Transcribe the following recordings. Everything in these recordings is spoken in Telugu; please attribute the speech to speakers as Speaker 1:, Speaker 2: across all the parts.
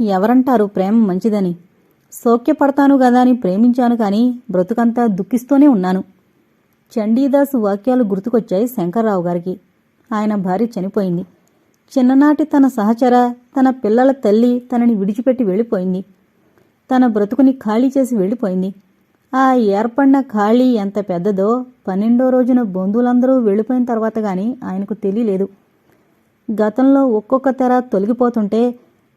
Speaker 1: ఎవరంటారు ప్రేమ మంచిదని? సౌఖ్యపడతాను గదా అని ప్రేమించాను కానీ బ్రతుకంతా దుఃఖిస్తూనే ఉన్నాను. చండీదాస్ వాక్యాలు గుర్తుకొచ్చాయి శంకర్రావు గారికి. ఆయన భార్య చనిపోయింది. చిన్ననాటి తన సహచర తన పిల్లల తల్లి తనని విడిచిపెట్టి వెళ్ళిపోయింది. తన బ్రతుకుని ఖాళీ చేసి వెళ్ళిపోయింది. ఆ ఏర్పడిన ఖాళీ ఎంత పెద్దదో పన్నెండో రోజున బంధువులందరూ వెళ్ళిపోయిన తర్వాత గాని ఆయనకు తెలియలేదు. గతంలో ఒక్కొక్క తెర తొలగిపోతుంటే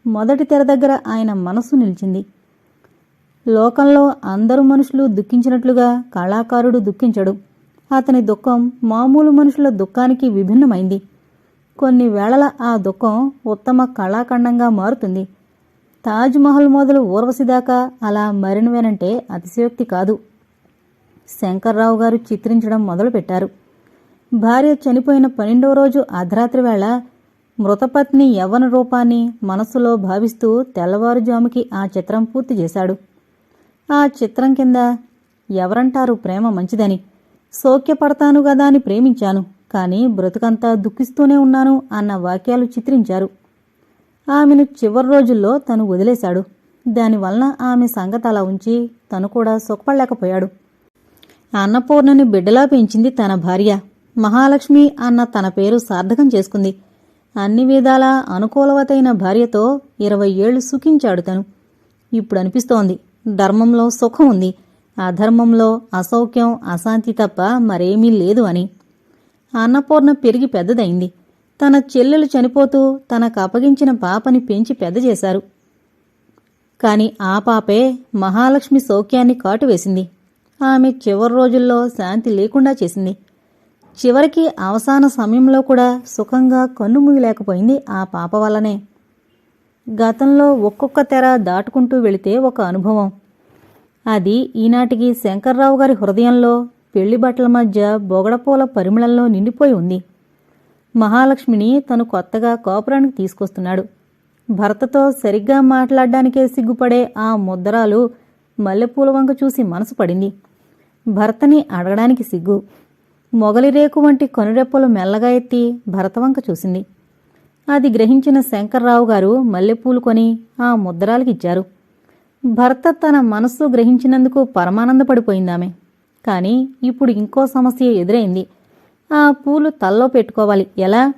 Speaker 1: మొదటి తెర దగ్గర ఆయన మనసు నిలిచింది. లోకంలో అందరు మనుషులు దుఃఖించినట్లుగా కళాకారుడు దుఃఖించడు. అతని దుఃఖం మామూలు మనుషుల దుఃఖానికి విభిన్నమైంది. కొన్ని వేళల ఆ దుఃఖం ఉత్తమ కళాఖండంగా మారుతుంది. తాజ్మహల్ మొదలు ఊర్వశిదాకా అలా మరినవేనంటే అతిశయోక్తి కాదు. శంకర్రావు గారు చిత్రించడం మొదలుపెట్టారు. భార్య చనిపోయిన పన్నెండవ రోజు అర్ధరాత్రి వేళ మృతపత్ని యవ్వన రూపాన్ని మనసులో భావిస్తూ తెల్లవారుజాముకి ఆ చిత్రం పూర్తి చేశాడు. ఆ చిత్రం కింద ఎవరంటారు ప్రేమ మంచిదని. సోక్యపడతాను గదా అని ప్రేమించాను కానీ బ్రతుకంతా దుఃఖిస్తూనే ఉన్నాను అన్న వాక్యాలు చిత్రించారు. ఆమెను చివరి రోజుల్లో తను వదిలేశాడు. దానివలన ఆమె సంగతి అలా ఉంచి తను కూడా సుఖపడలేకపోయాడు. అన్నపూర్ణని బిడ్డలా పెంచింది తన భార్య. మహాలక్ష్మి అన్న తన పేరు సార్థకం చేసుకుంది. అన్ని విధాలా అనుకూలవతైన భార్యతో ఇరవై ఏళ్ళు సుఖించాడు తను. ఇప్పుడు అనిపిస్తోంది ధర్మంలో సుఖం ఉంది అధర్మంలో అసౌఖ్యం అశాంతి తప్ప మరేమీ లేదు అని. అన్నపూర్ణ పెరిగి పెద్దదైంది. తన చెల్లెలు చనిపోతూ తనకు అప్పగించిన పాపని పెంచి పెద్ద చేశారు. కాని ఆ పాపే మహాలక్ష్మి సౌఖ్యాన్ని కాటువేసింది. ఆమె చివరి రోజుల్లో శాంతి లేకుండా చేసింది. చివరికి అవసాన సమయంలో కూడా సుఖంగా కన్నుమూయలేకపోయింది ఆ పాప వల్లనే. గతంలో ఒక్కొక్క తెర దాటుకుంటూ వెళితే ఒక అనుభవం. అది ఈనాటికి శంకర్రావు గారి హృదయంలో పెళ్ళి బట్టల మధ్య బొగడపూల పరిమళంలో నిండిపోయి ఉంది. మహాలక్ష్మిని తను కొత్తగా కోపురానికి తీసుకొస్తున్నాడు. భర్తతో సరిగ్గా మాట్లాడడానికే సిగ్గుపడే ఆ ముద్రాలు మల్లెపూల వంక చూసి మనసు పడింది. భర్తని అడగడానికి సిగ్గు. మొగలిరేకు వంటి కనురెప్పలు మెల్లగా ఎత్తి భరతవంక చూసింది. అది గ్రహించిన శంకర్రావు గారు మల్లెపూలు కొని ఆ ముద్రాలకిచ్చారు. భర్త తన మనస్సు గ్రహించినందుకు పరమానందపడిపోయిందామె. కానీ ఇప్పుడు ఇంకో సమస్య ఎదురైంది. ఆ పూలు తల్లో పెట్టుకోవాలి. ఎలా?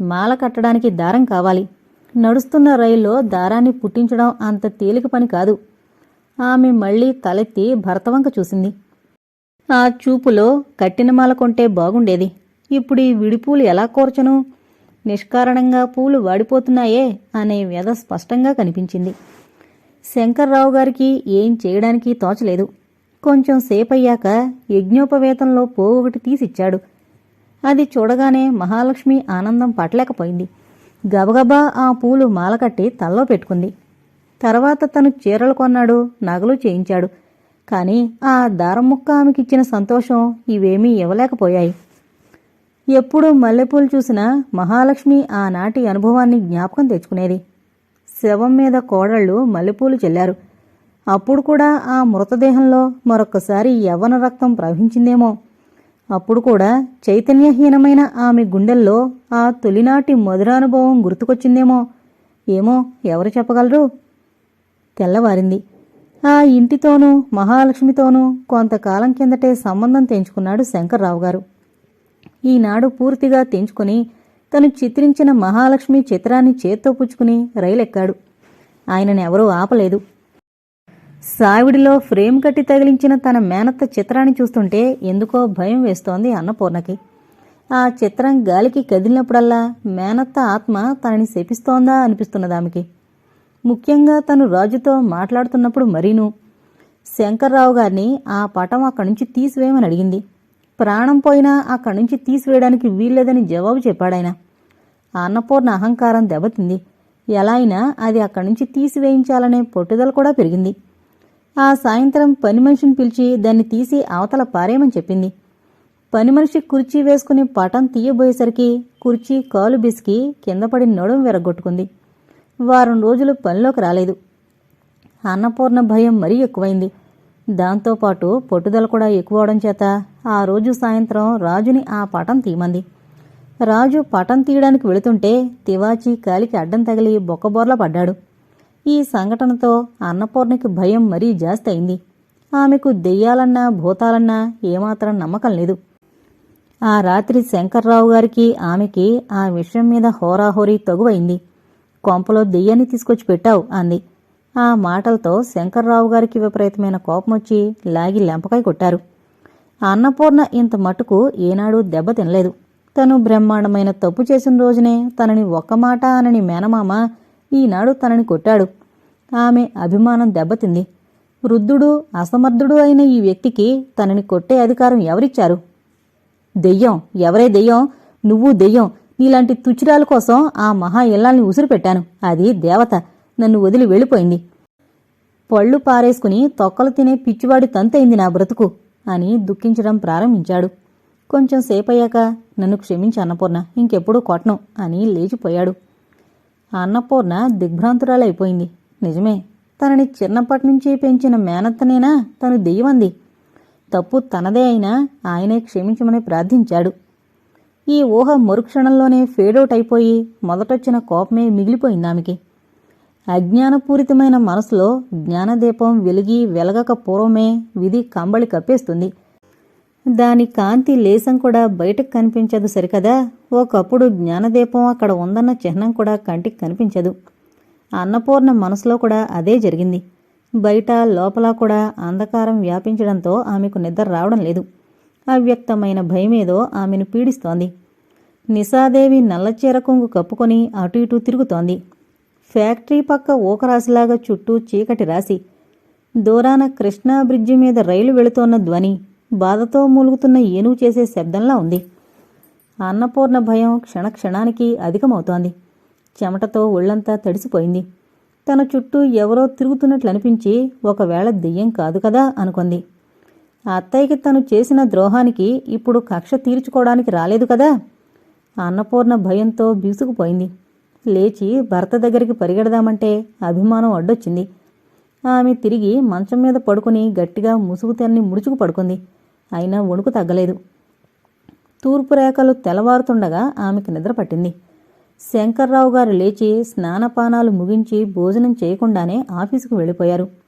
Speaker 1: మాల కట్టడానికి దారం కావాలి. నడుస్తున్న రైల్లో దారాన్ని పుట్టించడం అంత తేలిక పని కాదు. ఆమె మళ్ళీ తలెత్తి భర్తవంక చూసింది. ఆ చూపులో కట్టిన మాల కొంటే బాగుండేది. ఇప్పుడు ఈ విడిపూలు ఎలా కోర్చను? నిష్కారణంగా పూలు వాడిపోతున్నాయే అనే వ్యధ స్పష్టంగా కనిపించింది. శంకర్రావు గారికి ఏం చేయడానికి తోచలేదు. కొంచెం సేపయ్యాక యజ్ఞోపవేతంలో పోవు ఒకటి తీసిచ్చాడు. అది చూడగానే మహాలక్ష్మి ఆనందం పట్టలేకపోయింది. గబగబా ఆ పూలు మాలకట్టి తల్లో పెట్టుకుంది. తర్వాత తను చీరలు కొన్నాడు నగలు చేయించాడు. కాని ఆ దారం ముక్క ఆమెకిచ్చిన సంతోషం ఇవేమీ ఇవ్వలేకపోయాయి. ఎప్పుడు మల్లెపూలు చూసినా మహాలక్ష్మి ఆనాటి అనుభవాన్ని జ్ఞాపకం తెచ్చుకునేది. శవం మీద కోడళ్ళు మల్లెపూలు చెల్లారు. అప్పుడు కూడా ఆ మృతదేహంలో మరొక్కసారి యవ్వన రక్తం ప్రవహించిందేమో. అప్పుడు కూడా చైతన్యహీనమైన ఆమె గుండెల్లో ఆ తొలినాటి మధురానుభవం గుర్తుకొచ్చిందేమో. ఏమో ఎవరు చెప్పగలరు? తెల్లవారింది. ఆ ఇంటితోనూ మహాలక్ష్మితోనూ కొంతకాలం కిందటే సంబంధం తెంచుకున్నాడు శంకర్రావు గారు ఈనాడు పూర్తిగా తెంచుకుని తను చిత్రించిన మహాలక్ష్మి చిత్రాన్ని చేత్తో పుచ్చుకుని రైలెక్కాడు. ఆయనను ఎవరూ ఆపలేదు. సావిడిలో ఫ్రేమ్ కట్టి తగిలించిన తన మేనత్త చిత్రాన్ని చూస్తుంటే ఎందుకో భయం వేస్తోంది అన్నపూర్ణకి ఆ చిత్రం గాలికి కదిలినప్పుడల్లా మేనత్త ఆత్మ తనని శపిస్తోందా అనిపిస్తున్నది ఆమెకి ముఖ్యంగా తను రాజుతో మాట్లాడుతున్నప్పుడు మరీను శంకర్రావు గారిని ఆ పటం అక్కడి నుంచి తీసివేయమని అడిగింది. ప్రాణం పోయినా అక్కడి నుంచి తీసివేయడానికి వీల్లేదని జవాబు చెప్పాడాయన. అన్నపూర్ణ అహంకారం దెబ్బతింది. ఎలా అయినా అది అక్కడి నుంచి తీసివేయించాలనే పట్టుదల కూడా పెరిగింది. ఆ సాయంత్రం పని మనిషిని పిలిచి దాన్ని తీసి అవతల పారేయమని చెప్పింది. పని మనిషి కుర్చీ వేసుకుని పటం తీయబోయేసరికి కుర్చీ కాలు బిసికి కింద పడి నడుం విరగొట్టుకుంది వారం రోజులు పనిలోకి రాలేదు. అన్నపూర్ణ భయం మరీ ఎక్కువైంది. దాంతోపాటు పట్టుదల కూడా ఎక్కువవడం చేత ఆ రోజు సాయంత్రం రాజుని ఆ పటం తీయమంది. రాజు పటం తీయడానికి వెళుతుంటే తివాచి కాలికి అడ్డం తగిలి బొక్కబోర్ల పడ్డాడు. ఈ సంఘటనతో అన్నపూర్ణకి భయం మరీ జాస్తి అయింది. ఆమెకు దెయ్యాలన్నా భూతాలన్నా ఏమాత్రం నమ్మకం లేదు. ఆ రాత్రి శంకర్రావు గారికి ఆమెకి ఆ విషయం మీద హోరాహోరీ తగువైంది. కొంపలో దెయ్యాన్ని తీసుకొచ్చి పెట్టావు అంది. ఆ మాటలతో శంకర్రావు గారికి విపరీతమైన కోపం వచ్చి లాగి లెంపకాయ కొట్టారు. అన్నపూర్ణ ఇంత మటుకు ఏనాడు దెబ్బ తినలేదు. తను బ్రహ్మాండమైన తప్పు చేసిన రోజునే తనని ఒక్క మాట అనని మేనమామ ఈనాడు తనని కొట్టాడు. ఆమె అభిమానం దెబ్బతింది వృద్ధుడు అసమర్థుడు అయిన ఈ వ్యక్తికి తనని కొట్టే అధికారం ఎవరిచ్చారు? దెయ్యం. ఎవరే దెయ్యం? నువ్వు దెయ్యం. నీలాంటి తుచిరాల కోసం ఆ మహా ఇల్లాల్ని ఉసురు పెట్టాను అది దేవత. నన్ను వదిలి వెళ్ళిపోయింది. పళ్ళు పారేసుకుని తొక్కలు తినే పిచ్చివాడి తంతయింది నా బ్రతుకు అని దుఃఖించడం ప్రారంభించాడు. కొంచెం సేపయ్యాక నన్ను క్షమించి అన్నపూర్ణ. ఇంకెప్పుడూ కొట్టను అని లేచిపోయాడు. అన్నపూర్ణ దిగ్భ్రాంతురాలైపోయింది. నిజమే. తనని చిన్నప్పటి నుంచి పెంచిన మేనత్తనేనా? తను దెయ్యమంది తప్పు తనదే అయినా ఆయనే క్షమించమని ప్రార్థించాడు. ఈ ఊహ మరుక్షణంలోనే ఫేడౌట్ అయిపోయి మొదటొచ్చిన కోపమే మిగిలిపోయింది ఆమెకి అజ్ఞానపూరితమైన మనసులో జ్ఞానదీపం వెలిగి వెలగక పూర్వమే విధి కంబళి కప్పేస్తుంది. దాని కాంతి లేసం కూడా బయటకు కనిపించదు సరికదా? ఒకప్పుడు జ్ఞానదీపం అక్కడ ఉందన్న చిహ్నం కూడా కంటికి కనిపించదు. అన్నపూర్ణ మనసులో కూడా అదే జరిగింది. బయట లోపల కూడా అంధకారం వ్యాపించడంతో ఆమెకు నిద్ర రావడం లేదు. అవ్యక్తమైన భయమేదో ఆమెను పీడిస్తోంది. నిశాదేవి నల్లచీర కొంగు కప్పుకొని అటు ఇటు తిరుగుతోంది. ఫ్యాక్టరీ పక్క ఊకరాశిలాగా చుట్టూ చీకటి రాసి దూరాన కృష్ణా బ్రిడ్జి మీద రైలు వెళుతోన్న ధ్వని బాధతో మూలుగుతున్న ఏనుగు చేసే శబ్దంలా ఉంది. అన్నపూర్ణ భయం క్షణక్షణానికి అధికమవుతోంది. చెమటతో ఒళ్ళంతా తడిసిపోయింది. తన చుట్టూ ఎవరో తిరుగుతున్నట్లు అనిపించి ఒకవేళ దెయ్యం కాదు కదా అనుకుంది. అత్తయ్యకి తను చేసిన ద్రోహానికి ఇప్పుడు కక్ష తీర్చుకోవడానికి రాలేదు కదా? అన్నపూర్ణ భయంతో బీసుకుపోయింది లేచి భర్త దగ్గరికి పరిగెడదామంటే అభిమానం అడ్డొచ్చింది. ఆమె తిరిగి మంచం మీద పడుకుని గట్టిగా ముసుగు తెన్ని ముడుచుకు పడుకుంది. అయినా వణుకు తగ్గలేదు. తూర్పు రేఖలు తెల్లవారుతుండగా ఆమెకు నిద్ర పట్టింది. శంకర్రావు గారు లేచి స్నానపానాలు ముగించి భోజనం చేయకుండానే ఆఫీసుకు వెళ్ళిపోయారు.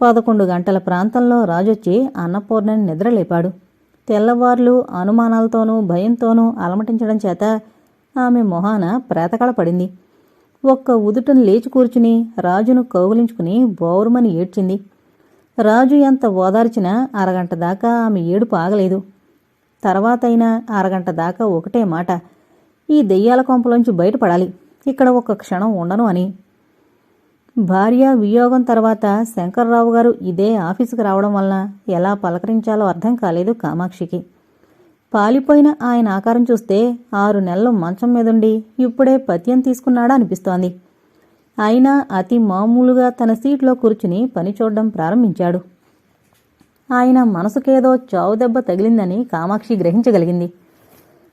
Speaker 1: పదకొండు గంటల ప్రాంతంలో రాజొచ్చి అన్నపూర్ణని నిద్రలేపాడు. తెల్లవార్లు అనుమానాలతోనూ భయంతోనూ అలమటించడం చేత ఆమె మొహాన ప్రేతకళ పడింది ఒక్క ఉదుటను లేచి కూర్చుని రాజును కౌగిలించుకుని బోరుమని ఏడ్చింది. రాజు ఎంత ఓదార్చినా అరగంట దాకా ఆమె ఏడుపు ఆగలేదు. తర్వాతైనా అరగంట దాకా ఒకటే మాట ఈ దెయ్యాల కొంపలోంచి బయటపడాలి. ఇక్కడ ఒక క్షణం ఉండను అని. భార్య వియోగం తర్వాత శంకర్రావు గారు ఇదే ఆఫీసుకు రావడం వలన ఎలా పలకరించాలో అర్థం కాలేదు కామాక్షికి. పాలిపోయిన ఆయన ఆకారం చూస్తే ఆరు నెలలు మంచం మీదుండి ఇప్పుడే పత్యం తీసుకున్నాడా అనిపిస్తోంది. అయినా అతి మామూలుగా తన సీట్లో కూర్చుని పని చూడడం ప్రారంభించాడు. ఆయన మనసుకేదో చావు దెబ్బ తగిలిందని కామాక్షి గ్రహించగలిగింది.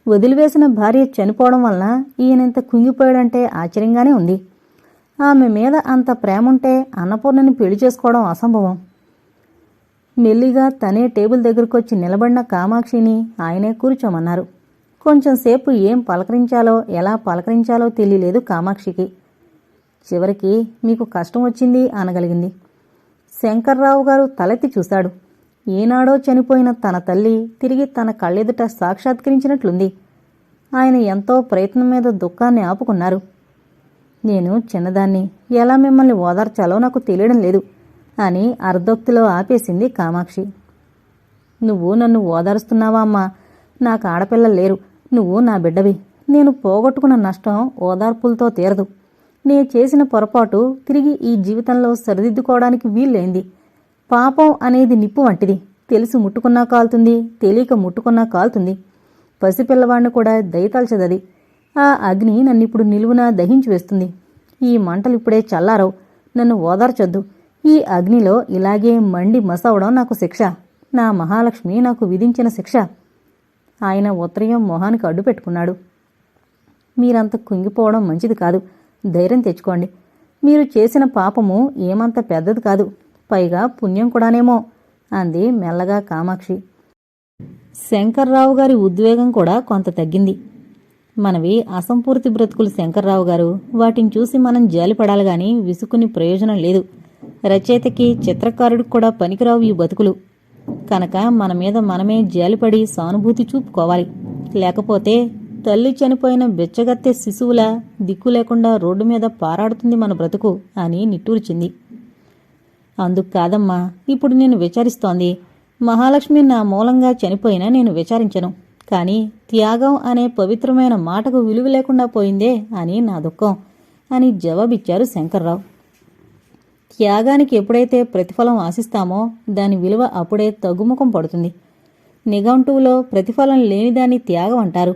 Speaker 1: వదిలివేసిన భార్య చనిపోవడం వలన ఈయనంత కుంగిపోయాడంటే ఆశ్చర్యంగానే ఉంది. ఆమె మీద అంత ప్రేముంటే అన్నపూర్ణని పెళ్ళి చేసుకోవడం అసంభవం. మెల్లిగా తనే టేబుల్ దగ్గరకొచ్చి నిలబడిన కామాక్షిని ఆయనే కూర్చోమన్నారు. కొంచెం సేపు ఏం పలకరించాలో ఎలా పలకరించాలో తెలియలేదు కామాక్షికి. చివరికి మీకు కష్టం వచ్చింది అనగలిగింది. శంకర్రావు గారు తలెత్తి చూశాడు. ఏనాడో చనిపోయిన తన తల్లి తిరిగి తన కళ్ళెదుట సాక్షాత్కరించినట్లుంది. ఆయన ఎంతో ప్రయత్నం మీద దుఃఖాన్ని ఆపుకున్నారు. నేను చిన్నదాన్ని ఎలా మిమ్మల్ని ఓదార్చాలో నాకు తెలియడం లేదు అని అర్ధోక్తిలో ఆపేసింది కామాక్షి. నువ్వు నన్ను ఓదారుస్తున్నావా అమ్మా? నాకు ఆడపిల్లలు లేరు. నువ్వు నా బిడ్డవి. నేను పోగొట్టుకున్న నష్టం ఓదార్పులతో తీరదు. నే చేసిన పొరపాటు తిరిగి ఈ జీవితంలో సరిదిద్దుకోవడానికి వీల్లేంది. పాపం అనేది నిప్పు వంటిది. తెలిసి ముట్టుకున్నా కాలుతుంది తెలియక ముట్టుకున్నా కాలుతుంది. పసిపిల్లవాడిని కూడా దయతల్చదది ఆ అగ్ని నన్నిప్పుడు నిలువున దహించి వేస్తుంది. ఈ మంటలు ఇప్పుడే చల్లారవు. నన్ను ఓదార్చొద్దు. ఈ అగ్నిలో ఇలాగే మండి మసవడం నాకు శిక్ష. నా మహాలక్ష్మి నాకు విధించిన శిక్ష. ఆయన ఉత్తరయం మొహానికి అడ్డు పెట్టుకున్నాడు. మీరంత కుంగిపోవడం మంచిది కాదు. ధైర్యం తెచ్చుకోండి. మీరు చేసిన పాపము ఏమంత పెద్దది కాదు. పైగా పుణ్యం కూడానేమో అంది మెల్లగా కామాక్షి. శంకర్రావు గారి ఉద్వేగం కూడా కొంత తగ్గింది. మనవి అసంపూర్తి బ్రతుకులు శంకర్రావు గారు. వాటిని చూసి మనం జాలిపడాలి గాని విసుకుని ప్రయోజనం లేదు. రచయితకి చిత్రకారుడికి కూడా పనికిరావు ఈ బతుకులు. కనుక మన మీద మనమే జాలిపడి సానుభూతి చూపుకోవాలి. లేకపోతే తల్లి చనిపోయిన బెచ్చగత్తె శిశువుల దిక్కు లేకుండా రోడ్డు మీద పారాడుతుంది మన బ్రతుకు అని నిట్టూర్చింది. అందుకు కాదమ్మా ఇప్పుడు నేను విచారిస్తోంది. మహాలక్ష్మి నా మూలంగా చనిపోయినా నేను విచారించను. కానీ త్యాగం అనే పవిత్రమైన మాటకు విలువ లేకుండా పోయిందే అని నా దుఃఖం అని జవాబిచ్చారు శంకర్రావు. త్యాగానికి ఎప్పుడైతే ప్రతిఫలం ఆశిస్తామో దాని విలువ అప్పుడే తగ్గుముఖం పడుతుంది. నిఘంటువులో ప్రతిఫలం లేనిదాన్ని త్యాగం అంటారు.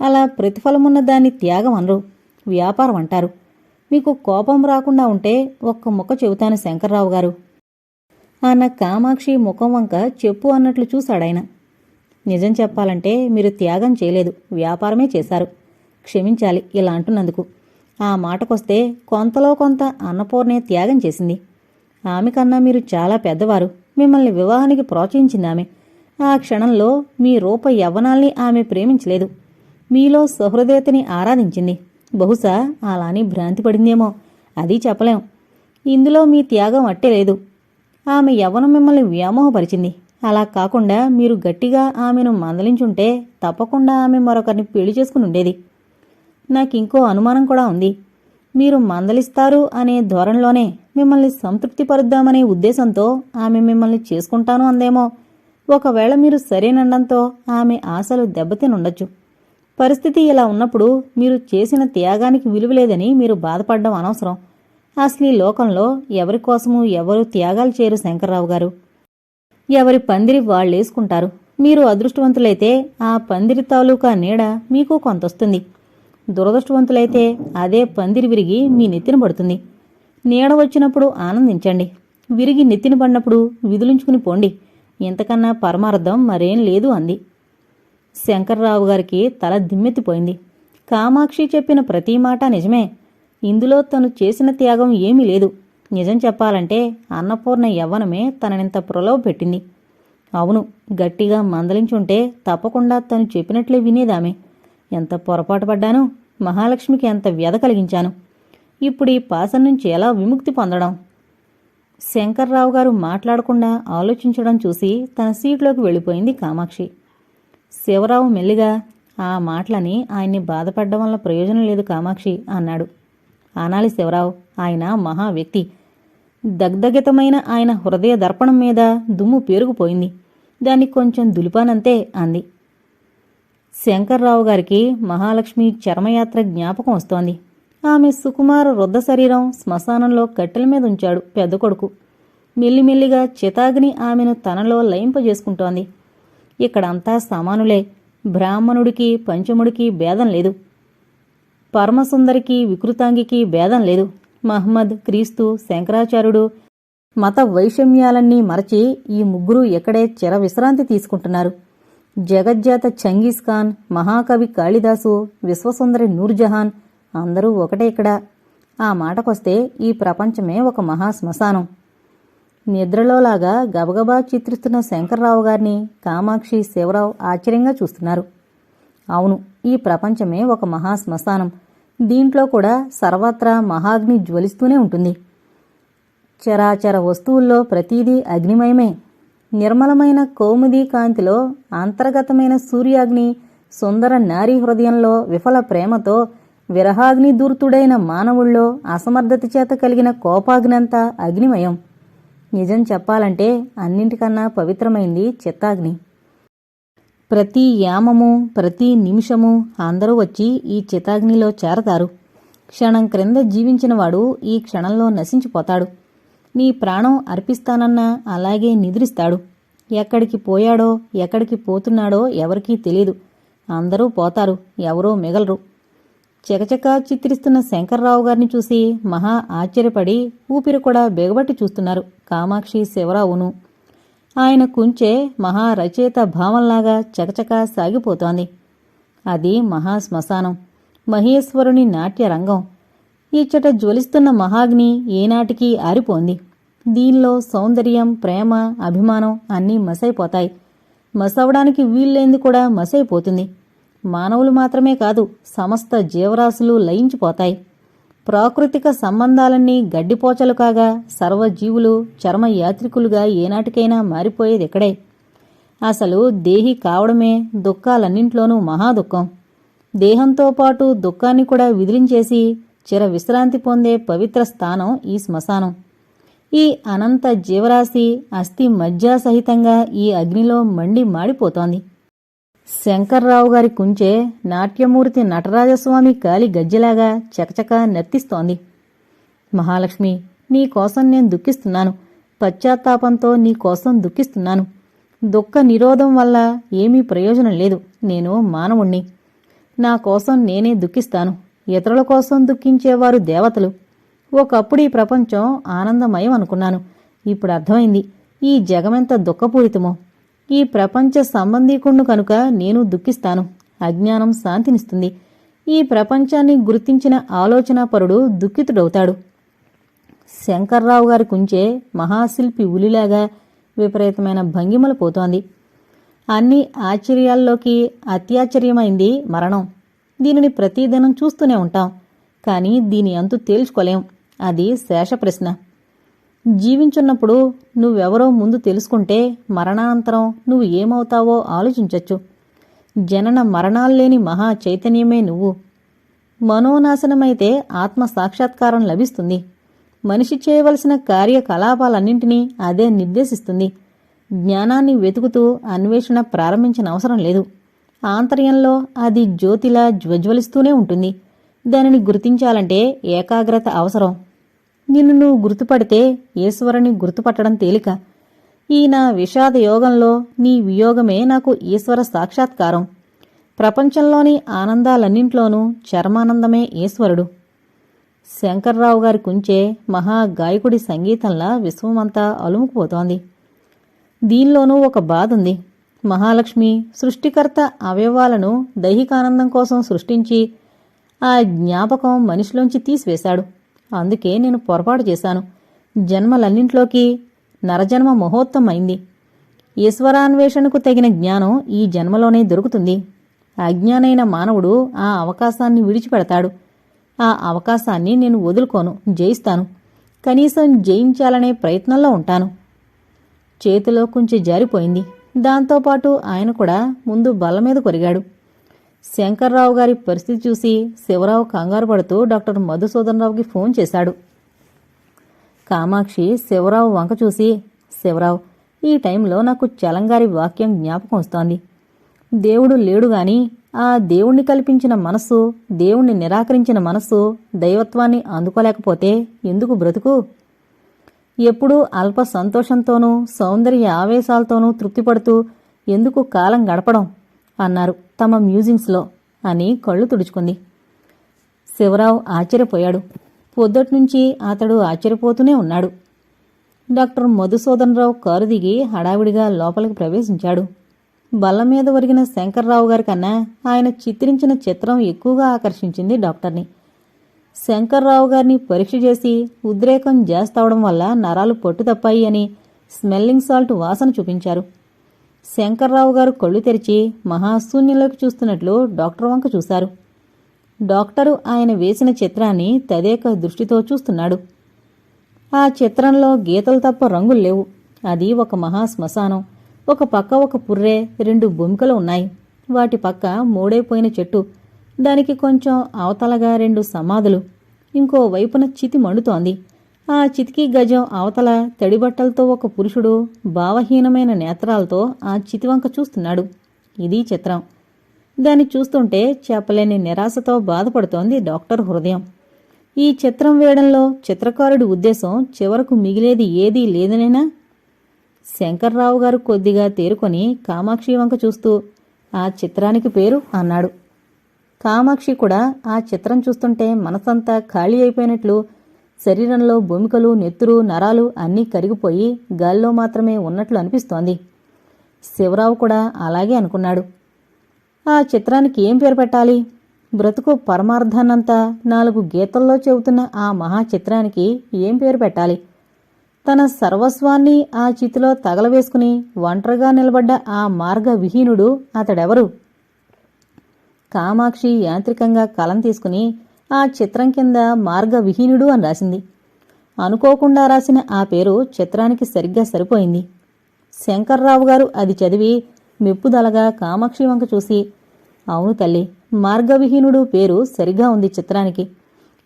Speaker 1: అలా ప్రతిఫలమున్న దాన్ని త్యాగం అనరు. వ్యాపారం అంటారు. మీకు కోపం రాకుండా ఉంటే ఒక్క ముక్క చెబుతాను శంకర్రావు గారు. అన్న కామాక్షి ముఖం వంక చెప్పు అన్నట్లు చూశాడాయన. నిజం చెప్పాలంటే మీరు త్యాగం చేయలేదు వ్యాపారమే చేశారు. క్షమించాలి ఇలా అంటున్నందుకు. ఆ మాటకొస్తే కొంతలో కొంత అన్నపూర్ణే త్యాగం చేసింది. ఆమె కన్నా మీరు చాలా పెద్దవారు. మిమ్మల్ని వివాహానికి ప్రోత్సహించింది ఆమె. ఆ క్షణంలో మీ రూప యవ్వనాల్ని ఆమె ప్రేమించలేదు. మీలో సహృదయతని ఆరాధించింది. బహుశా అలాని భ్రాంతి పడిందేమో అది చెప్పలేం. ఇందులో మీ త్యాగం అట్టే లేదు. ఆమె యవ్వనం మిమ్మల్ని వ్యామోహపరిచింది. అలా కాకుండా మీరు గట్టిగా ఆమెను మందలించుంటే తప్పకుండా ఆమె మరొకరిని పెళ్ళి చేసుకుని ఉండేది. నాకింకో అనుమానం కూడా ఉంది. మీరు మందలిస్తారు అనే ధోరణిలోనే మిమ్మల్ని సంతృప్తిపరుద్దామనే ఉద్దేశంతో ఆమె మిమ్మల్ని చేసుకుంటాను అందేమో. ఒకవేళ మీరు సరేనండంతో ఆమె ఆశలు దెబ్బతినుండొచ్చు. పరిస్థితి ఇలా ఉన్నప్పుడు మీరు చేసిన త్యాగానికి విలువలేదని మీరు బాధపడడం అనవసరం. అసలు ఈ లోకంలో ఎవరి కోసము ఎవరు త్యాగాలు చేయరు శంకర్రావు గారు. ఎవరి పందిరి వాళ్ళేసుకుంటారు. మీరు అదృష్టవంతులైతే ఆ పందిరి తాలూకా నీడ మీకు కొంతొస్తుంది. దురదృష్టవంతులైతే అదే పందిరి విరిగి మీ నెత్తిన పడుతుంది. నీడ వచ్చినప్పుడు ఆనందించండి. విరిగి నెత్తిన పడినప్పుడు విధులుంచుకుని పోండి. ఇంతకన్నా పరమార్థం మరేం లేదు అంది. శంకర్రావు గారికి తల దిమ్మెత్తిపోయింది. కామాక్షి చెప్పిన ప్రతి మాట నిజమే. ఇందులో తను చేసిన త్యాగం ఏమీ లేదు. నిజం చెప్పాలంటే అన్నపూర్ణ యవ్వనమే తననింత ప్రలోభ పెట్టింది. అవును గట్టిగా మందలించుంటే తప్పకుండా తను చెప్పినట్లే వినేదామె. ఎంత పొరపాటు పడ్డాను మహాలక్ష్మికి ఎంత వ్యధ కలిగించాను. ఇప్పుడు ఈ పాసం నుంచి ఎలా విముక్తి పొందడం? శంకర్రావు గారు మాట్లాడకుండా ఆలోచించడం చూసి తన సీట్లోకి వెళ్ళిపోయింది కామాక్షి. శివరావు మెల్లిగా ఆ మాటలని ఆయన్ని బాధపడడం వల్ల ప్రయోజనం లేదు కామాక్షి అన్నాడు. అనాలి శివరావు ఆయన మహా వ్యక్తి. దగ్ధగితమైన ఆయన హృదయ దర్పణం మీద దుమ్ము పేరుకుపోయింది. దాన్ని కొంచెం దులిపానంతే అంది. శంకర్రావు గారికి మహాలక్ష్మి చర్మయాత్ర జ్ఞాపకం వస్తోంది. ఆమె సుకుమార వృద్ధ శరీరం శ్మశానంలో కట్టెల మీద ఉంచాడు పెద్ద కొడుకు. మెల్లిమెల్లిగా చితాగ్ని ఆమెను తనలో లయింపజేసుకుంటోంది. ఇక్కడంతా సమానులే. బ్రాహ్మణుడికి పంచముడికి భేదం లేదు. పరమసుందరికి వికృతాంగికి భేదం లేదు. మహమ్మద్ క్రీస్తు శంకరాచార్యుడు మత వైషమ్యాలన్నీ మరచి ఈ ముగ్గురు ఎక్కడే చిర విశ్రాంతి తీసుకుంటున్నారు. జగజ్జాత చంగీస్ ఖాన్ మహాకవి కాళిదాసు విశ్వసుందరి నూర్జహాన్ అందరూ ఒకటే ఇక్కడ. ఆ మాటకొస్తే ఈ ప్రపంచమే ఒక మహాశ్మశానం నిద్రలోలాగా గబగబా చిత్రిస్తున్న శంకర్రావు గారిని కామాక్షి శివరావు ఆశ్చర్యంగా చూస్తున్నారు. అవును ఈ ప్రపంచమే ఒక మహాశ్మశానం దీంట్లో కూడా సర్వత్రా మహాగ్ని జ్వలిస్తూనే ఉంటుంది. చరాచర వస్తువుల్లో ప్రతీదీ అగ్నిమయమే. నిర్మలమైన కౌముది కాంతిలో అంతర్గతమైన సూర్యాగ్ని సుందర నారీ హృదయంలో విఫల ప్రేమతో విరహాగ్ని దూర్తుడైన మానవుల్లో అసమర్థత చేత కలిగిన కోపాగ్నంతా అగ్నిమయం. నిజం చెప్పాలంటే అన్నింటికన్నా పవిత్రమైంది చిత్తాగ్ని. ప్రతి యామము ప్రతి నిమిషము అందరూ వచ్చి ఈ చితాగ్నిలో చేరతారు. క్షణం క్రింద జీవించినవాడు ఈ క్షణంలో నశించిపోతాడు. నీ ప్రాణం అర్పిస్తానన్నా అలాగే నిద్రిస్తాడు. ఎక్కడికి పోయాడో ఎక్కడికి పోతున్నాడో ఎవరికీ తెలియదు అందరూ పోతారు ఎవరో మిగలరు. చకచక చిత్రిస్తున్న శంకర్రావు గారిని చూసి మహా ఆశ్చర్యపడి ఊపిరి కూడా బెగబట్టి చూస్తున్నారు. కామాక్షి శివరావును. ఆయన కుంచే మహా రచయిత భావంలాగా చకచక సాగిపోతోంది. అది మహా శ్మశానం మహేశ్వరుని నాట్య రంగం ఇచ్చట జ్వలిస్తున్న మహాగ్ని ఏనాటికి ఆరిపోంది. దీనిలో సౌందర్యం ప్రేమ అభిమానం అన్నీ మసైపోతాయి. మసవడానికి వీల్లేంది కూడా మసైపోతుంది. మానవులు మాత్రమే కాదు సమస్త జీవరాశులు లయించిపోతాయి. ప్రాకృతిక సంబంధాలన్నీ గడ్డిపోచలు కాగా సర్వజీవులు చర్మ యాత్రికులుగా ఏనాటికైనా మారిపోయేది ఇక్కడే అసలు దేహి కావడమే దుఃఖాలన్నింట్లోనూ మహాదుఃఖం. దేహంతో పాటు దుఃఖాన్ని కూడా విదిలించేసి చిర విశ్రాంతి పొందే పవిత్ర స్థానం ఈ శ్మశానం. ఈ అనంత జీవరాశి అస్థి మజ్జా సహితంగా ఈ అగ్నిలో మండి మాడిపోతోంది. శంకర్రావు గారి కుంచే నాట్యమూర్తి నటరాజస్వామి కాలి గజ్జెలాగా చకచక నర్తిస్తోంది మహాలక్ష్మి నీకోసం నేను దుఃఖిస్తున్నాను. పశ్చాత్తాపంతో నీకోసం దుఃఖిస్తున్నాను. దుఃఖ నిరోధం వల్ల ఏమీ ప్రయోజనం లేదు. నేను మానవుణ్ణి. నా కోసం నేనే దుఃఖిస్తాను. ఇతరుల కోసం దుఃఖించేవారు దేవతలు. ఒకప్పుడు ఈ ప్రపంచం ఆనందమయం అనుకున్నాను. ఇప్పుడు అర్థమైంది. ఈ జగమెంత దుఃఖపూరితమో. ఈ ప్రపంచ సంబంధీకుణ్ణు కనుక నేను దుఃఖిస్తాను. అజ్ఞానం శాంతినిస్తుంది. ఈ ప్రపంచాన్ని గుర్తించిన ఆలోచనాపరుడు దుఃఖితుడవుతాడు. శంకర్రావు గారి కుంచే మహాశిల్పి ఉలిలాగా విపరీతమైన భంగిమలు పోతోంది. అన్ని ఆశ్చర్యాల్లోకి అత్యాశ్చర్యమైంది మరణం. దీనిని ప్రతిదినం చూస్తూనే ఉంటాం. కానీ దీని అంతు తేల్చుకోలేం. అది శేష ప్రశ్న జీవించున్నప్పుడు నువ్వెవరో ముందు తెలుసుకుంటే మరణానంతరం నువ్వు ఏమవుతావో ఆలోచించవచ్చు జనన మరణాల్లేని మహా చైతన్యమే నువ్వు. మనోనాశనమైతే ఆత్మ సాక్షాత్కారం లభిస్తుంది. మనిషి చేయవలసిన కార్యకలాపాలన్నింటినీ అదే నిర్దేశిస్తుంది. జ్ఞానాన్ని వెతుకుతూ అన్వేషణ ప్రారంభించిన అవసరం లేదు. ఆంతర్యంలో అది జ్యోతిలా జ్వజ్వలిస్తూనే ఉంటుంది. దానిని గుర్తించాలంటే ఏకాగ్రత అవసరం. నిన్ను నువ్వు గుర్తుపడితే ఈశ్వరుని గుర్తుపట్టడం తేలిక. ఈ నా విషాద యోగంలో నీ వియోగమే నాకు ఈశ్వర సాక్షాత్కారం. ప్రపంచంలోని ఆనందాలన్నింట్లోనూ చర్మానందమే ఈశ్వరుడు. శంకర్రావు గారి కుంచే మహాగాయకుడి సంగీతంలా విశ్వమంతా అలుముకుపోతోంది. దీనిలోనూ ఒక బాధ ఉంది మహాలక్ష్మి సృష్టికర్త అవయవాలను దైహికానందం కోసం సృష్టించి ఆ జ్ఞాపకం మనిషిలోంచి తీసివేశాడు. అందుకే నేను పొరపాటు చేశాను. జన్మలన్నింట్లోకి నరజన్మ మహోత్తమైంది. ఈశ్వరాన్వేషణకు తగిన జ్ఞానం ఈ జన్మలోనే దొరుకుతుంది. అజ్ఞానైన మానవుడు ఆ అవకాశాన్ని విడిచిపెడతాడు. ఆ అవకాశాన్ని నేను వదులుకోను జయిస్తాను. కనీసం జయించాలనే ప్రయత్నంలో ఉంటాను. చేతిలో కొంచెం జారిపోయింది. దాంతోపాటు ఆయన కూడా ముందు బల్ల మీద కొరిగాడు. శంకర్రావు గారి పరిస్థితి చూసి శివరావు కంగారు పడుతూ డాక్టర్ మధుసూదనరావుకి ఫోన్ చేశాడు. కామాక్షి శివరావు వంక చూసి శివరావు ఈ టైంలో నాకు చలంగారి వాక్యం జ్ఞాపకం వస్తోంది. దేవుడు లేడు గాని ఆ దేవుణ్ణి కల్పించిన మనస్సు దేవుణ్ణి నిరాకరించిన మనస్సు దైవత్వాన్ని అందుకోలేకపోతే ఎందుకు బ్రతుకు? ఎప్పుడూ అల్ప సంతోషంతోనూ సౌందర్య ఆవేశాలతోనూ తృప్తిపడుతూ ఎందుకు కాలం గడపడం? అన్నారు. తమ మ్యూజియంస్లో అని కళ్ళు తుడుచుకుంది. శివరావు ఆశ్చర్యపోయాడు. పొద్దట్నుంచి అతడు ఆశ్చర్యపోతూనే ఉన్నాడు. డాక్టర్ మధుసూదనరావు కారు దిగి హడావిడిగా లోపలికి ప్రవేశించాడు. బల్ల మీద ఒరిగిన శంకర్రావు గారి కన్నా ఆయన చిత్రించిన చిత్రం ఎక్కువగా ఆకర్షించింది డాక్టర్ని. శంకర్రావు గారిని పరీక్ష చేసి ఉద్రేకం చేస్తావడం వల్ల నరాలు పొట్టు తప్పాయి అని స్మెల్లింగ్ సాల్ట్ వాసన చూపించారు. శంకర్రావు గారు కళ్ళు తెరిచి మహాశూన్యంలోకి చూస్తున్నట్లు డాక్టర్ వంక చూశారు. డాక్టరు ఆయన వేసిన చిత్రాన్ని తదేక దృష్టితో చూస్తున్నాడు. ఆ చిత్రంలో గీతలు తప్ప రంగులు లేవు. అది ఒక మహా శ్మశానం ఒక పక్క ఒక పుర్రె రెండు భూమికలు ఉన్నాయి. వాటి పక్క మూడైపోయిన చెట్టు. దానికి కొంచెం అవతలగా రెండు సమాధులు. ఇంకో వైపున చితి మండుతోంది ఆ చితికి గజం అవతల తడిబట్టలతో ఒక పురుషుడు భావహీనమైన నేత్రాలతో ఆ చితివంక చూస్తున్నాడు. ఇది చిత్రం. దాన్ని చూస్తుంటే చెప్పలేని నిరాశతో బాధపడుతోంది డాక్టర్ హృదయం. ఈ చిత్రం వేయడంలో చిత్రకారుడి ఉద్దేశం చివరకు మిగిలేది ఏదీ లేదనేనా? శంకర్రావు గారు కొద్దిగా తేరుకొని కామాక్షి వంక చూస్తూ ఆ చిత్రానికి పేరు అన్నాడు. కామాక్షి కూడా ఆ చిత్రం చూస్తుంటే మనసంతా ఖాళీ అయిపోయినట్లు శరీరంలో భూమికలు నెత్తురు నరాలు అన్నీ కరిగిపోయి గాల్లో మాత్రమే ఉన్నట్లు అనిపిస్తోంది. శివరావు కూడా అలాగే అనుకున్నాడు. ఆ చిత్రానికి ఏం పేరు పెట్టాలి? బ్రతుకు పరమార్థాన్నంతా నాలుగు గీతల్లో చెబుతున్న ఆ మహా చిత్రానికి ఏం పేరు పెట్టాలి? తన సర్వస్వాన్ని ఆ చితిలో తగలవేసుకుని ఒంటరిగా నిలబడ్డ ఆ మార్గ విహీనుడు అతడెవరు? కామాక్షి యాంత్రికంగా కలం తీసుకుని ఆ చిత్రం కింద మార్గవిహీనుడు అని రాసింది. అనుకోకుండా రాసిన ఆ పేరు చిత్రానికి సరిగ్గా సరిపోయింది. శంకర్రావు గారు అది చదివి మెప్పుదలగా కామాక్షి వంక చూసి అవును తల్లి మార్గవిహీనుడు పేరు సరిగా ఉంది చిత్రానికి.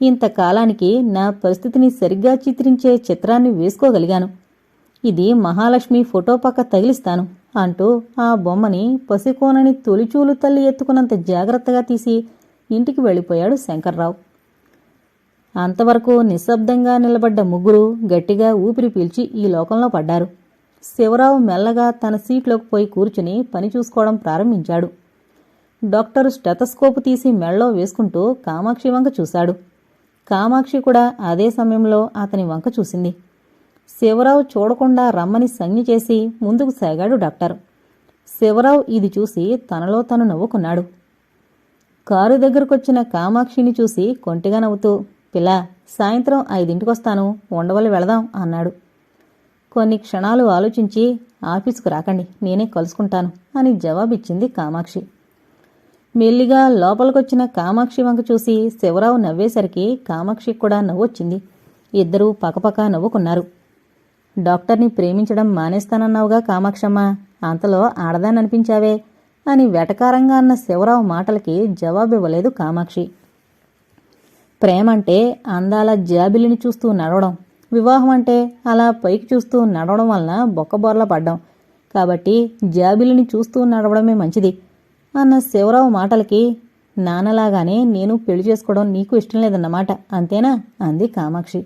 Speaker 1: ఇంతకాలానికి నా పరిస్థితిని సరిగ్గా చిత్రించే చిత్రాన్ని వేసుకోగలిగాను. ఇది మహాలక్ష్మి ఫోటో పక్క తగిలిస్తాను అంటూ ఆ బొమ్మని పసికోనని తొలిచూలు తల్లి ఎత్తుకున్నంత జాగ్రత్తగా తీసి ఇంటికి వెళ్ళిపోయాడు శంకర్రావు. అంతవరకు నిశ్శబ్దంగా నిలబడ్డ ముగ్గురు గట్టిగా ఊపిరి పీల్చి ఈ లోకంలో పడ్డారు. శివరావు మెల్లగా తన సీట్లోకి పోయి కూర్చుని పని చూసుకోవడం ప్రారంభించాడు. డాక్టర్ స్టెతస్కోప్ తీసి మెళ్ళో వేసుకుంటూ కామాక్షి వంక చూశాడు. కామాక్షి కూడా అదే సమయంలో అతని వంక చూసింది. శివరావు చూడకుండా రమ్మని సంజ్ఞ చేసి ముందుకు సాగాడు డాక్టర్. శివరావు ఇది చూసి తనలో తను నవ్వుకున్నాడు. కారు దగ్గరకొచ్చిన కామాక్షిని చూసి కొంటిగా నవ్వుతూ పిల్ల సాయంత్రం ఐదింటికొస్తాను ఉండవల్లి వెళదాం అన్నాడు. కొన్ని క్షణాలు ఆలోచించి ఆఫీసుకు రాకండి నేనే కలుసుకుంటాను అని జవాబిచ్చింది కామాక్షి. మెల్లిగా లోపలికొచ్చిన కామాక్షి వంక చూసి శివరావు నవ్వేసరికి కామాక్షి కూడా నవ్వొచ్చింది. ఇద్దరూ పకపక నవ్వుకున్నారు. డాక్టర్ని ప్రేమించడం మానేస్తానన్నావుగా కామాక్షమ్మ అంతలో ఆడదాననిపించావే అని వెటకారంగా అన్న శివరావు మాటలకి జవాబివ్వలేదు కామాక్షి. ప్రేమంటే అందాల జాబిలిని చూస్తూ నడవడం వివాహం అంటే అలా పైకి చూస్తూ నడవడం వలన బొక్కబొర్ల పడ్డం. కాబట్టి జాబిలిని చూస్తూ నడవడమే మంచిది అన్న శివరావు మాటలకి నాన్నలాగానే నేను పెళ్ళి చేసుకోవడం నీకు ఇష్టం లేదన్నమాట అంతేనా? అంది కామాక్షి.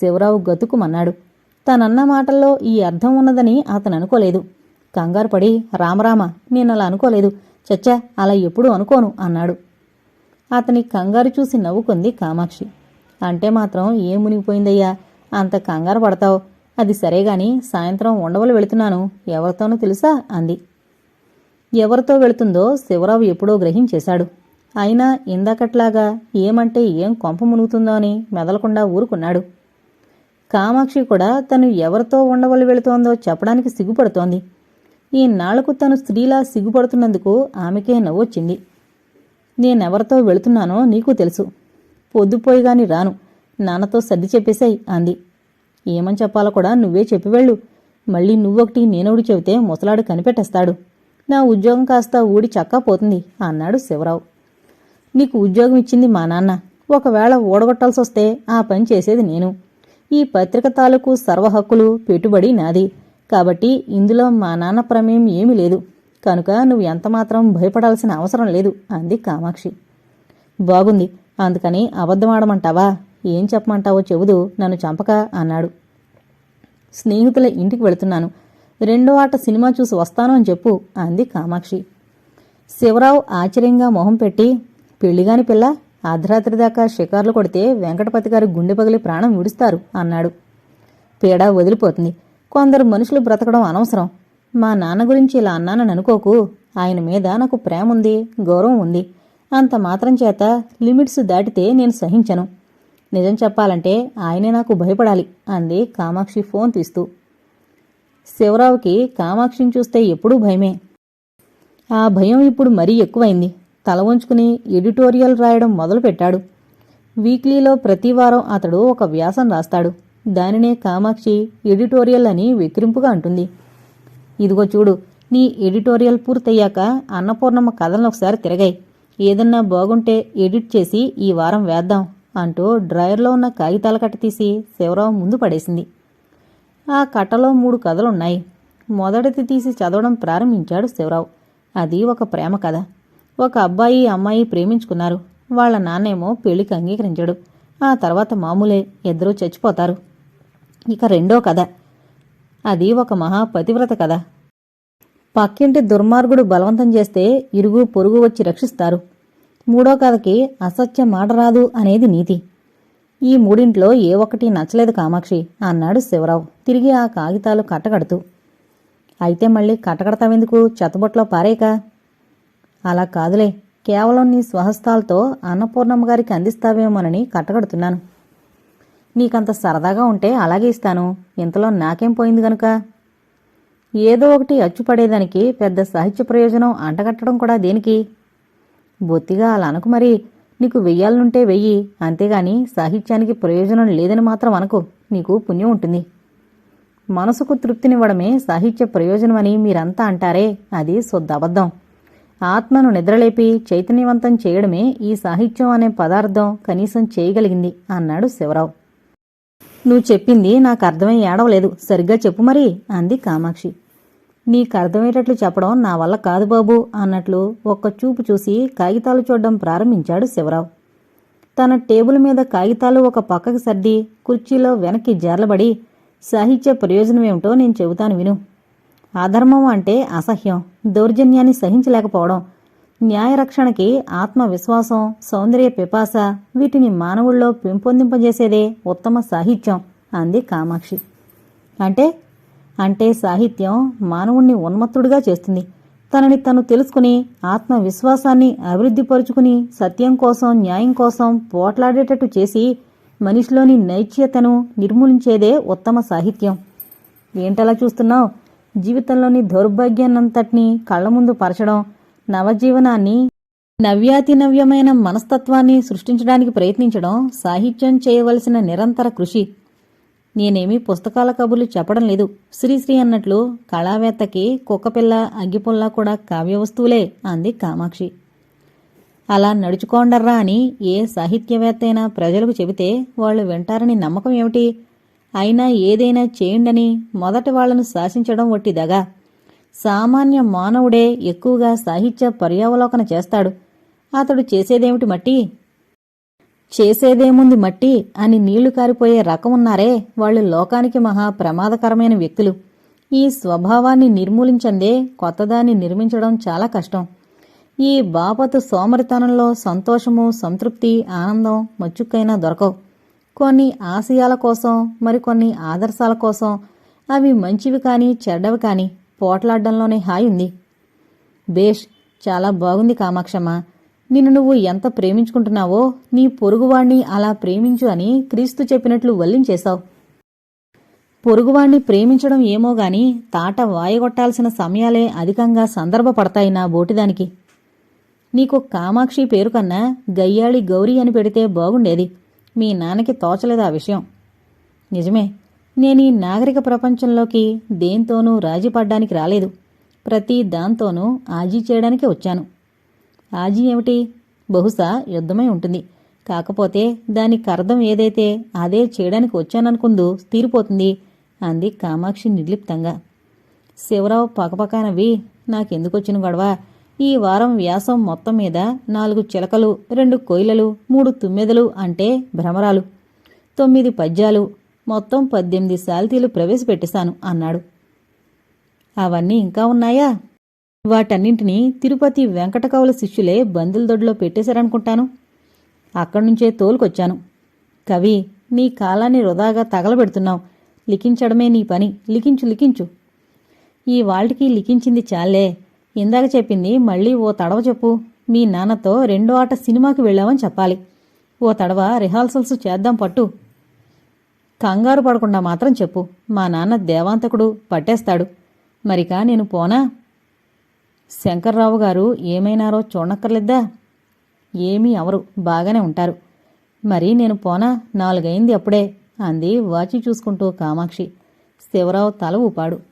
Speaker 1: శివరావు గతుకుమన్నాడు. తనన్న మాటల్లో ఈ అర్థం ఉన్నదని అతను అనుకోలేదు. కంగారు పడి రామరామ నేను అలా అనుకోలేదు. చచ్చా అలా ఎప్పుడూ అనుకోను అన్నాడు. అతని కంగారు చూసి నవ్వుకుంది కామాక్షి. అంటే మాత్రం ఏం మునిగిపోయిందయ్యా? అంత కంగారు పడతావు. అది సరేగాని సాయంత్రం ఉండవలు వెళుతున్నాను. ఎవరితోనో తెలుసా? అంది. ఎవరితో వెళుతుందో శివరావు ఎప్పుడో గ్రహించేశాడు. అయినా ఇందాకట్లాగా ఏమంటే ఏం కొంప మునుగుతుందో అని మెదలకుండా ఊరుకున్నాడు. కామాక్షి కూడా తను ఎవరితో ఉండవలు వెళుతోందో చెప్పడానికి సిగ్గుపడుతోంది. ఈ నాళ్ళకు తను స్త్రీలా సిగ్గుపడుతున్నందుకు ఆమెకే నవ్వొచ్చింది. నేనెవరితో వెళుతున్నానో నీకు తెలుసు. పొద్దుపోయిగాని రాను. నాన్నతో సర్ది చెప్పేశాయి అంది. ఏమని చెప్పాలో కూడా నువ్వే చెప్పి వెళ్ళు మళ్ళీ నువ్వొకటి నేనొకటి చెబితే ముసలాడు కనిపెట్టేస్తాడు. నా ఉద్యోగం కాస్త ఊడి చక్కా పోతుంది అన్నాడు శివరావు. నీకు ఉద్యోగం ఇచ్చింది మా నాన్న. ఒకవేళ ఓడగొట్టాల్సి వస్తే ఆ పని చేసేది నేను. ఈ పత్రిక తాలూకు సర్వ హక్కులు పెట్టుబడి నాది. కాబట్టి ఇందులో మా నాన్న ప్రమేయం ఏమీ లేదు. కనుక నువ్వు ఎంతమాత్రం భయపడాల్సిన అవసరం లేదు అంది కామాక్షి. బాగుంది. అందుకని అబద్ధమాడమంటావా ఏం చెప్పమంటావో చెబుదు. నన్ను చంపక అన్నాడు. స్నేహితుల ఇంటికి వెళుతున్నాను. రెండో ఆట సినిమా చూసి వస్తాను అని చెప్పు అంది కామాక్షి. శివరావు ఆశ్చర్యంగా మొహం పెట్టి పెళ్ళిగాని పిల్ల అర్ధరాత్రి దాకా షికార్లు కొడితే వెంకటపతి గారి గుండె పగిలి ప్రాణం విడుస్తారు అన్నాడు. పీడ వదిలిపోతుంది. కొందరు మనుషులు బ్రతకడం అనవసరం. మా నాన్న గురించి ఇలా అన్నానని అనుకోకు. ఆయన మీద నాకు ప్రేమ ఉంది గౌరవం ఉంది. అంత మాత్రం చేత లిమిట్స్ దాటితే నేను సహించను. నిజం చెప్పాలంటే ఆయనే నాకు భయపడాలి అంది కామాక్షి ఫోన్ తీస్తూ. శివరావుకి కామాక్షిని చూస్తే ఎప్పుడూ భయమే. ఆ భయం ఇప్పుడు మరీ ఎక్కువైంది. తల వంచుకుని ఎడిటోరియల్ రాయడం మొదలుపెట్టాడు. వీక్లీలో ప్రతివారం అతడు ఒక వ్యాసం రాస్తాడు. దానినే కామాక్షి ఎడిటోరియల్ అని విక్రింపుగా అంటుంది. ఇదిగో చూడు నీ ఎడిటోరియల్ పూర్తయ్యాక అన్నపూర్ణమ్మ కథలను ఒకసారి తిరగాయి. ఏదన్నా బాగుంటే ఎడిట్ చేసి ఈ వారం వేద్దాం అంటూ డ్రాయర్లో ఉన్న కాగితాల కట్ట తీసి శివరావు ముందు పడేసింది. ఆ కట్టలో మూడు కథలున్నాయి. మొదటిది తీసి చదవడం ప్రారంభించాడు శివరావు. అది ఒక ప్రేమ కథ. ఒక అబ్బాయి అమ్మాయి ప్రేమించుకున్నారు. వాళ్ళ నాన్నేమో పెళ్ళికి అంగీకరించాడు. ఆ తర్వాత మామూలే ఇద్దరూ చచ్చిపోతారు. ఇక రెండో కథ. అది ఒక మహాపతివ్రత కథ. పక్కింటి దుర్మార్గుడు బలవంతం చేస్తే ఇరుగు పొరుగు వచ్చి రక్షిస్తారు. మూడో కథకి అసత్య మాట రాదు అనేది నీతి. ఈ మూడింట్లో ఏ ఒక్కటి నచ్చలేదు కామాక్షి అన్నాడు శివరావు తిరిగి ఆ కాగితాలు కట్టకడుతూ అయితే మళ్ళీ కట్టకడతావెందుకు చెత్తబొట్లో పారేక? అలా కాదులే. కేవలం నీ స్వహస్తాలతో అన్నపూర్ణమ్మ గారికి అందిస్తావేమోనని కట్టకడుతున్నాను నీకంత సరదాగా ఉంటే అలాగే ఇస్తాను. ఇంతలో నాకేం పోయింది గనుక? ఏదో ఒకటి అచ్చుపడేదానికి పెద్ద సాహిత్య ప్రయోజనం అంటగట్టడం కూడా దేనికి? బొత్తిగా అలా అనకు మరి. నీకు వెయ్యాలనుంటే వెయ్యి. అంతేగాని సాహిత్యానికి ప్రయోజనం లేదని మాత్రం అనకు. నీకు పుణ్యం ఉంటుంది. మనసుకు తృప్తినివ్వడమే సాహిత్య ప్రయోజనమని మీరంతా అంటారే. అది శుద్ధబద్ధం ఆత్మను నిద్రలేపి చైతన్యవంతం చేయడమే ఈ సాహిత్యం అనే పదార్థం కనీసం చేయగలిగింది అన్నాడు శివరావు. నువ్వు చెప్పింది నాకు అర్థమై ఏడవలేదు. సరిగ్గా చెప్పు మరి అంది కామాక్షి. నీకు అర్థమయ్యేటట్లు చెప్పడం నా వల్ల కాదు బాబు అన్నట్లు ఒక్క చూపు చూసి కాగితాలు చూడడం ప్రారంభించాడు శివరావు. తన టేబుల్ మీద కాగితాలు ఒక పక్కకు సర్ది కుర్చీలో వెనక్కి జార్లబడి సాహిత్య ప్రయోజనమేమిటో నేను చెబుతాను విను. అధర్మం అంటే అసహ్యం దౌర్జన్యాన్ని సహించలేకపోవడం న్యాయరక్షణకి ఆత్మవిశ్వాసం సౌందర్య పిపాస వీటిని మానవుల్లో పెంపొందింపజేసేదే ఉత్తమ సాహిత్యం అంది కామాక్షి. అంటే? అంటే సాహిత్యం మానవుణ్ణి ఉన్మత్తుడిగా చేస్తుంది. తనని తను తెలుసుకుని ఆత్మవిశ్వాసాన్ని అభివృద్ధిపరుచుకుని సత్యం కోసం న్యాయం కోసం పోట్లాడేటట్టు చేసి మనిషిలోని నైత్యతను నిర్మూలించేదే ఉత్తమ సాహిత్యం. ఏంటలా చూస్తున్నావు? జీవితంలోని దౌర్భాగ్యాన్నంతటినీ కళ్ళ ముందు పరచడం నవజీవనాన్ని నవ్యాతినవ్యమైన మనస్తత్వాన్ని సృష్టించడానికి ప్రయత్నించడం సాహిత్యం చేయవలసిన నిరంతర కృషి. నేనేమీ పుస్తకాల కబుర్లు చెప్పడం లేదు. శ్రీశ్రీ అన్నట్లు కళావేత్తకి కుక్కపిల్ల అగ్గిపుల్ల కూడా కావ్య వస్తువులే అంది కామాక్షి. అలా నడుచుకోండర్రా అని ఏ సాహిత్యవేత్త అయినా ప్రజలకు చెబితే వాళ్ళు వింటారని నమ్మకం ఏమిటి? అయినా ఏదైనా చేయండని మొదట వాళ్ళను శాసించడం వట్టిదగా సామాన్య మానవుడే ఎక్కువగా సాహిత్య పర్యావలోకన చేస్తాడు. అతడు చేసేదేమిటి మట్టి? చేసేదేముంది మట్టి అని నీళ్ళు కారిపోయే రకం ఉన్నారే వాళ్ళు లోకానికి మహా ప్రమాదకరమైన వ్యక్తులు. ఈ స్వభావాన్ని నిర్మూలించందే కొత్తదాన్ని నిర్మించడం చాలా కష్టం. ఈ బాపతు సోమరితనంలో సంతోషము సంతృప్తి ఆనందం మచ్చుక్కైనా దొరకవు. కొన్ని ఆశయాల కోసం మరికొన్ని ఆదర్శాల కోసం అవి మంచివి కానీ చెడ్డవి కానీ పోట్లాడడంలోనే హాయి ఉంది. బేష్ చాలా బాగుంది కామాక్షమ్మ. నిన్ను నువ్వు ఎంత ప్రేమించుకుంటున్నావో నీ పొరుగువాణ్ణి అలా ప్రేమించు అని క్రీస్తు చెప్పినట్లు వల్లించేశావు. పొరుగువాణ్ణి ప్రేమించడం ఏమో గాని తాట వాయగొట్టాల్సిన సమయాలే అధికంగా సందర్భపడతాయి నా బోటిదానికి. నీకు కామాక్షి పేరు కన్నా గయ్యాళి గౌరీ అని పెడితే బాగుండేది. మీ నాన్నకి తోచలేదు ఆ విషయం. నిజమే నేను ఈ నాగరిక ప్రపంచంలోకి దేంతోనూ రాజీ పడ్డానికి రాలేదు. ప్రతి దాంతోనూ ఆజీ చేయడానికి వచ్చాను. ఆజీ ఏమిటి? బహుశా యుద్ధమై ఉంటుంది. కాకపోతే దానికి అర్థం ఏదైతే అదే చేయడానికి వచ్చాననుకుందు తీరిపోతుంది అంది కామాక్షి నిర్లిప్తంగా. శివరావు పకపకానవి నాకెందుకొచ్చిన గొడవ? ఈ వారం వ్యాసం మొత్తం మీద నాలుగు చిలకలు రెండు కోయిలలు మూడు తుమ్మెదలు అంటే భ్రమరాలు. తొమ్మిది పద్యాలు మొత్తం పద్దెనిమిది శాల్తీలు ప్రవేశపెట్టేశాను అన్నాడు. అవన్నీ ఇంకా ఉన్నాయా? వాటన్నింటినీ తిరుపతి వెంకటకవుల శిష్యులే బందుల దొడ్లో పెట్టేశారనుకుంటాను. అక్కడ్నుంచే తోలుకొచ్చాను. కవి నీ కాలాన్ని వృధాగా తగలబెడుతున్నావు. లిఖించడమే నీ పని. లిఖించు లిఖించు. ఈ వాళ్ళకి లిఖించింది చాలే. ఇందాక చెప్పింది మళ్ళీ ఓ తడవ చెప్పు. మీ నాన్నతో రెండో ఆట సినిమాకి వెళ్ళామని చెప్పాలి. ఓ తడవ రిహార్సల్స్ చేద్దాం పట్టు. కంగారు పడకుండా మాత్రం చెప్పు. మా నాన్న దేవాంతకుడు పట్టేస్తాడు. మరిక నేను పోనా? శంకర్రావు గారు ఏమైనారో చూడక్కర్లేద్దా? ఏమీ అవరు బాగానే ఉంటారు. మరి నేను పోనా? నాలుగైంది అప్పుడే అంది వాచి చూసుకుంటూ కామాక్షి. శివరావు తల ఊపాడు.